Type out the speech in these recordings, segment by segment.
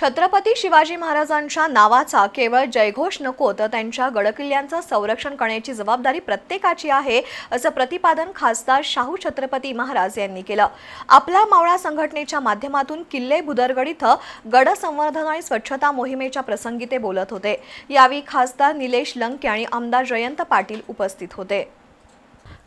छत्रपती शिवाजी महाराजांच्या नावाचा केवळ जयघोष नको तर त्यांच्या गडकिल्ल्यांचं संरक्षण करण्याची जबाबदारी प्रत्येकाची आहे असं प्रतिपादन खासदार शाहू छत्रपती महाराज यांनी केलं. आपला मावळा संघटनेच्या माध्यमातून किल्ले भुदरगड इथं गड संवर्धन आणि स्वच्छता मोहिमेच्या प्रसंगी ते बोलत होते. यावेळी खासदार निलेश लंके आणि आमदार जयंत पाटील उपस्थित होते.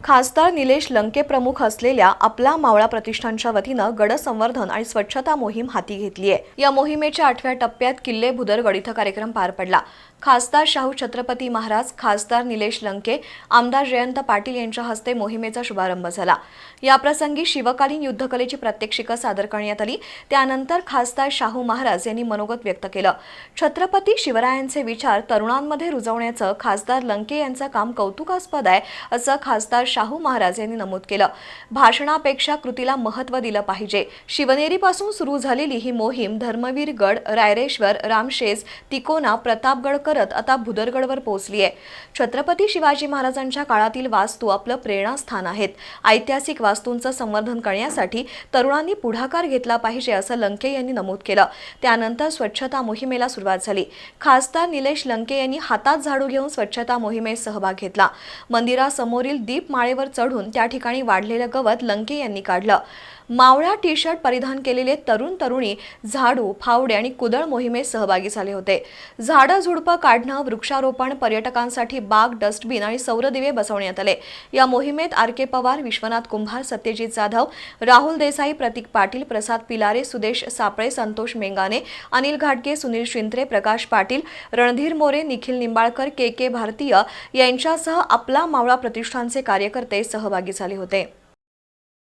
खासदार निलेश लंके प्रमुख असलेल्या आपला मावळा प्रतिष्ठानच्या वतीनं गड संवर्धन आणि स्वच्छता मोहीम हाती घेतली आहे. या मोहिमेच्या आठव्या टप्प्यात किल्ले भुदरगड इथं कार्यक्रम पार पडला. खासदार शाहू छत्रपती महाराज खासदार निलेश लंके आमदार जयंत पाटील यांच्या हस्ते मोहिमेचा शुभारंभ झाला. याप्रसंगी शिवकालीन युद्धकलेची प्रात्यक्षिकं सादर करण्यात आली. त्यानंतर खासदार शाहू महाराज यांनी मनोगत व्यक्त केलं. छत्रपती शिवरायांचे विचार तरुणांमध्ये रुजवण्याचं खासदार लंके यांचं काम कौतुकास्पद आहे असं खासदार शाहू महाराज यांनी नमूद केलं. भाषणापेक्षा कृतीला महत्त्व दिलं पाहिजे. शिवनेरीपासून सुरू झालेली ही मोहीम धर्मवीर गड रायरेश्वर रामशेज तिकोना प्रतापगड करत आता भुदरगडवर पोहोचली आहे छत्रपती शिवाजी महाराजांच्या काळातील वास्तू आपलं प्रेरणास्थान आहेत. ऐतिहासिक वास्तूंचं संवर्धन करण्यासाठी तरुणांनी पुढाकार घेतला पाहिजे असं लंके यांनी नमूद केलं. त्यानंतर स्वच्छता मोहिमेला सुरुवात झाली. खासदार निलेश लंके यांनी हातात झाडू घेऊन स्वच्छता मोहिमेत सहभाग घेतला. मंदिरासमोरील दीप माळेवर चढून त्या ठिकाणी वाढलेलं गवत लंके यांनी काढलं. मावळा टी शर्ट परिधान केलेले तरुण तरुणी झाडू फावडे आणि कुदळ मोहिमेत सहभागी झाले होते. झाडं झुडपं काढणं वृक्षारोपण पर्यटकांसाठी बाग डस्टबिन आणि सौरदिवे बसवण्यात आले. या मोहिमेत आर के पवार विश्वनाथ कुंभार सत्यजित जाधव राहुल देसाई प्रतीक पाटील प्रसाद पिलारे सुदेश सापळे संतोष मेंगाने अनिल घाटगे सुनील शिंत्रे प्रकाश पाटील रणधीर मोरे निखिल निंबाळकर के के भारतीय यांच्यासह आपला मावळा प्रतिष्ठानचे कार्यकर्ते सहभागी झाले होते.